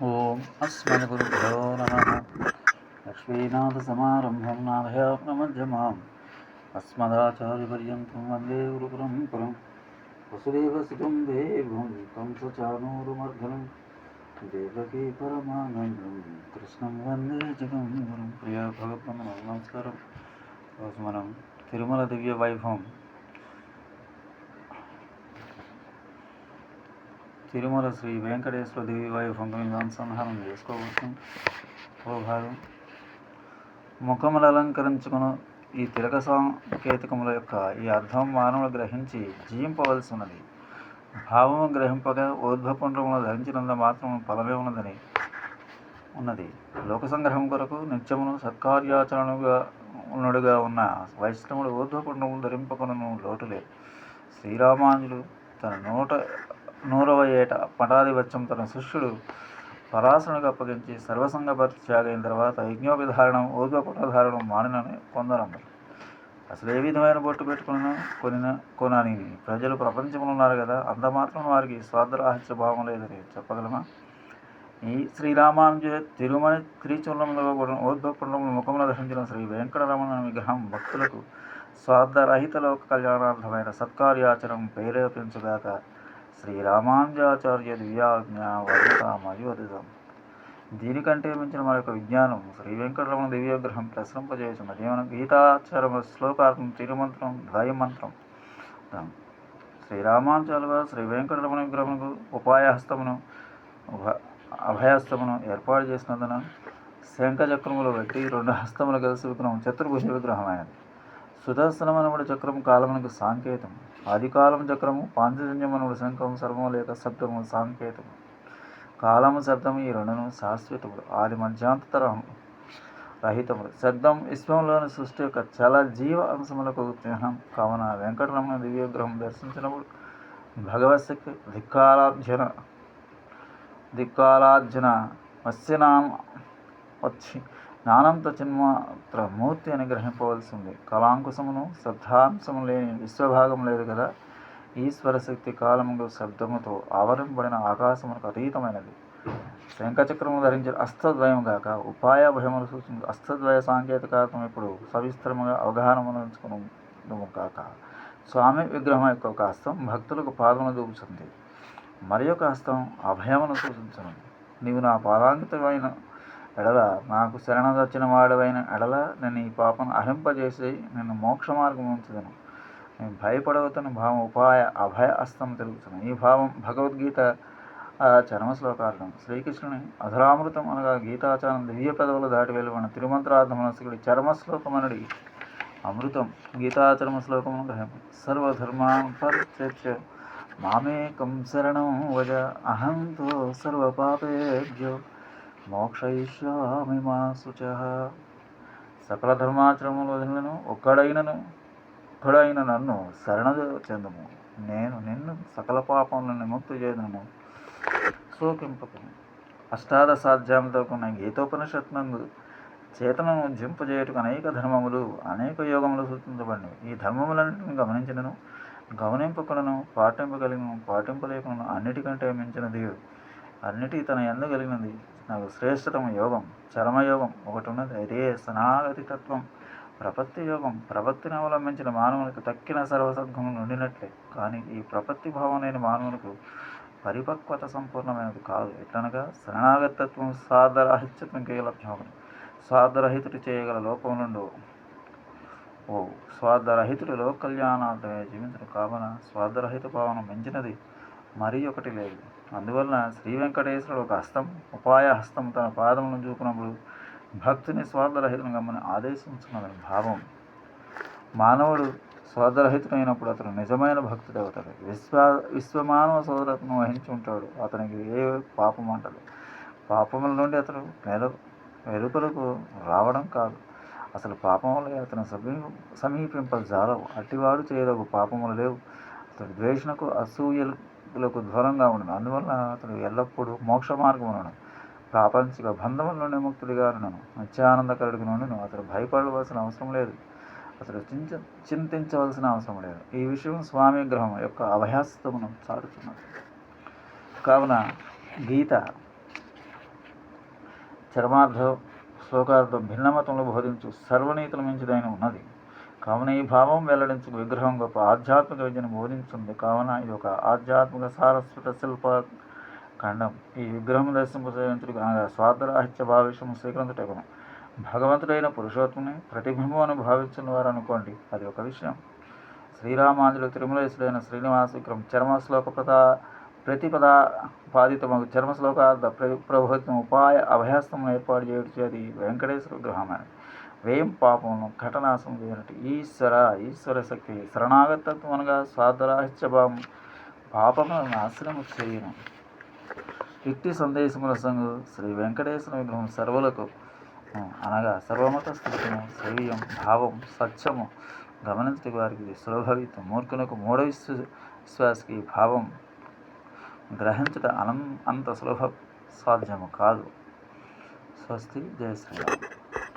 ఓం అస్మద్గురుభ్యో నమ లక్ష్మీనాథసమారంభం నాథయాప్నమధ్యమాం అస్మదాచార్యపర్యంతం వందే గురుపరంపరం వసుదేవసుతం దేవం కంసచానూరుమర్ధనం దేవకీ పరమానందం కృష్ణం వందే జగం గురం ప్రియ భగవద్గమన నమస్కారం రోజు మనం తిరుమల దివ్య వైభవం తిరుమల శ్రీ వెంకటేశ్వర దేవి వైభవం అనుసంధానం చేసుకోవచ్చు ఓ భాగం. ముఖములు అలంకరించుకును ఈ తిలక సాంకేతికముల యొక్క ఈ అర్థం మానవుడు గ్రహించి జీవింపవలసి ఉన్నది భావము గ్రహింపగా ఊర్ధ్వపుండ్రమును ధరించినంత మాత్రం ఫలమే ఉన్నదని ఉన్నది. లోక సంగ్రహం కొరకు నిత్యమును సత్కార్యాచరణగా ఉన్నడుగా ఉన్న వైష్ణవుడు ఊర్ధ్వపుండ్రమును ధరింపకును లోటు లేదు శ్రీరామానులు తన నూట నూరవ ఏట పటాధిపత్యం తన శిష్యుడు పరాశరునికి అప్పగించి సర్వసంగ పరిత్యాగైన తర్వాత యజ్ఞోపధారణం ఊర్ధ్వపుటధారణం మానినని కొందరందరు. అసలు ఏ విధమైన బొట్టు పెట్టుకున్నా కొనిన కొనని ప్రజలు ప్రపంచంలో ఉన్నారు కదా అంత మాత్రం వారికి స్వార్థరాహిత్య భావం లేదని చెప్పగలమా? ఈ శ్రీరామానుజ తిరుమల త్రిచూర్ణంలో కూడా ఊర్ధ్వపుండములు ముఖమున దర్శించిన శ్రీ వెంకటరమణ విగ్రహం భక్తులకు స్వార్థరహిత లోక కళ్యాణార్థమైన సత్కార్యాచరం ప్రేరేపించగాక శ్రీరామానుజాచార్య దివ్యాజ్ఞ వదిత మరియు దీనికంటే మించిన మన యొక్క విజ్ఞానం శ్రీ వెంకటరమణ దివ్యగ్రహం ప్రసరింపజేస్తున్నది ఏమైనా గీతాచరమ శ్లోకార్థం తిరుమంత్రం ద్వయమంత్రం. శ్రీరామానుచాలుగా శ్రీ వెంకటరమణ విగ్రహముకు ఉపాయహస్తమును అభయహస్తమును ఏర్పాటు చేసినందున శంఖచక్రములు బట్టి రెండు హస్తములు కలిసి విగ్రహం చతుర్భుజ విగ్రహమైనది సుదర్శనమనముడు చక్రం కాలమునకు సాంకేతం ఆదికాలం చక్రము పాంచజన్యమనముడు శంఖం సర్వము లేక శబ్దము సాంకేతము. కాలము శబ్దము ఈ రెండును శాశ్వతముడు ఆది మధ్యాంతరం రహితముడు శబ్దం విశ్వంలోని సృష్టి యొక్క చల జీవ అంశములకు చిహ్నం కావున వెంకటరమణ దివ్యగ్రహం దర్శించినప్పుడు భగవత్శక్తి ధిక్కారాధ్యన దిక్కాలార్జున మత్స్యనామ వచ్చి జ్ఞానంతో చిన్మాత్ర మూర్తి అని గ్రహింపవలసింది కళాంకుశమును శబ్దాంశము లేని విశ్వభాగం లేదు కదా? ఈశ్వర శక్తి కాలముగా శబ్దముతో ఆవరింపబడిన ఆకాశమునకు అతీతమైనది. శంఖచక్రము ధరించిన అస్తద్వయం గాక ఉపాయ భయములు సూచించు అస్తద్వయ సాంకేతికార్థం ఇప్పుడు సవిస్తరముగా అవగాహన కాక స్వామి విగ్రహం యొక్క ఒక హస్తం భక్తులకు పాదమును చూపుతుంది మరి యొక్క హస్తం అభయమును సూచించను. నీవు నా పాదాంకితమైన ఎడల నాకు శరణదొచ్చిన వాడవైన ఎడల నేను ఈ పాపను అహింపజేసి నేను మోక్ష మార్గం ఉంచుదను. నేను భయపడవతను భావం ఉపాయ అభయ అస్తం తిరుగుతాను. ఈ భావం భగవద్గీత చరమశ్లోకార్థం చరమ శ్రీకృష్ణుని అధరామృతం అనగా గీతాచారం దివ్య పెదవులు దాటి వెలువన తిరుమంత్రార్థమనసుకుడి చరమ అమృతం గీతాచరమ శ్లోకము సర్వధర్మాన్ పరిత్యజ్య మామేకం శరణం వజ అహంతో సర్వపాపేభ్యో మోక్షయిష్యామి మా శుచ. సకల ధర్మాచరములు వదిలినను ఒక్కడైనను ఒక్కడైన నన్ను శరణ చెందము. నేను నిన్ను సకల పాపములను నిముక్తి చేయదను శోకింపకు అష్టాదశాధ్యాయంతో కొన్ని గీతోపనిషత్నందు చేతనను జింపజేయటకు అనేక ధర్మములు అనేక యోగములు సూచించబడినవి. ఈ ధర్మములన్నింటిని గమనించినను గమనింపకులను పాటింపగలిగిన పాటింపలేకులను అన్నిటికంటే మించినది అన్నిటి తన ఎందు కలిగినది. నాకు శ్రేష్టతమ యోగం చరమయోగం ఒకటి ఉన్నది అదే శనాగతి తత్వం. ప్రపత్తి యోగం. ప్రపత్తిని అవలంబించిన మానవునికి తక్కిన సర్వసద్గుణం నుండినట్లే. కానీ ఈ ప్రపత్తి భావం లేని మానవులకు పరిపక్వత సంపూర్ణమైనది కాదు. ఎట్లనగా? శరణాగతత్వం స్వార్థరహిత్యత్వం కేలభ్యోగం స్వార్థరహితుడు చేయగల లోపం నుండి ఓ స్వార్థరహితుడు లోక కళ్యాణార్థమే జీవించడం కావున స్వార్థరహిత భావన మించినది మరీ ఒకటి లేదు. అందువలన శ్రీ వెంకటేశ్వరుడు ఒక హస్తం ఉపాయ హస్తం తన పాదములను చూపినప్పుడు భక్తుని స్వార్థరహితం గమ్మని ఆదేశించుకున్నదని భావం. మానవుడు స్వార్థరహితుడైనప్పుడు అతను నిజమైన భక్తుడు అవుతాడు విశ్వ విశ్వమానవ సోదరత్వం వహించి ఉంటాడు. అతనికి ఏ పాపం అంటదు. పాపముల నుండి అతను మెల వెలుపలకు రావడం కాదు. అసలు పాపములే అతను సమీ సమీపింపజాలవు. అట్టివాడు చేయదగు పాపములు లేవు. అతడు ద్వేషణకు అసూయలు అసూయలకు దూరంగా ఉండను. అందువల్ల అతడు ఎల్లప్పుడూ మోక్ష మార్గములను ప్రాపంచిక బంధముల నుండి ముక్తుడిగా ఉన్నాను నిత్యానందకరుడికి నుండిను అతడు భయపడవలసిన అవసరం లేదు. అతడు చింత చింతించవలసిన అవసరం లేదు. ఈ విషయం స్వామి గ్రహం యొక్క అభయాస్తమును చాటుతున్నది కావున గీత చర్మార్థం శ్లోకార్థం భిన్నమతంలో బోధించు సర్వనీతుల మించిదైన ఉన్నది. కావున ఈ భావం వెల్లడించు విగ్రహం గొప్ప ఆధ్యాత్మిక విద్యను బోధించింది. కావున ఇది ఒక ఆధ్యాత్మిక సారస్వత శిల్ప ఖండం. ఈ విగ్రహం దర్శింపు అనగా స్వార్థరాహిత్య భావిష్యం స్వీకరించుటకును. భగవంతుడైన పురుషోత్తముని ప్రతిబింబం అని భావించిన వారు అనుకోండి అది ఒక విషయం. శ్రీరామాంజుడు తిరుమలేశుడైన శ్రీనివాస విక్రమ్ చర్మ శ్లోక ప్రతా ప్రతిపద బాధితమగు చర్మ శ్లోకార్థ ప్ర ప్రభుత్వం ఉపాయ అభయాస్తమును ఏర్పాటు చేయడం అది వెంకటేశ్వర విగ్రహమని వ్యయం పాపమును ఘటనాశం చేయనట్టు ఈశ్వర ఈశ్వర శక్తి శరణాగతత్వం అనగా స్వార్థరాహిత్య భావం పాపములను నాశనము చేయను. ఇట్టి సందేశముల సంగు శ్రీ వెంకటేశ్వర విగ్రహం సర్వులకు అనగా సర్వమత స్థితిని శ్రీయం భావం సత్యము గమనించటి వారికి సులభవిత సులభవితం మూర్ఖులకు మూఢ విశ్వ విశ్వాసకి భావం గ్రహించట అనం అంత సులభ సాధ్యము కాదు. స్వస్తి. జయ శ్రీరామ్.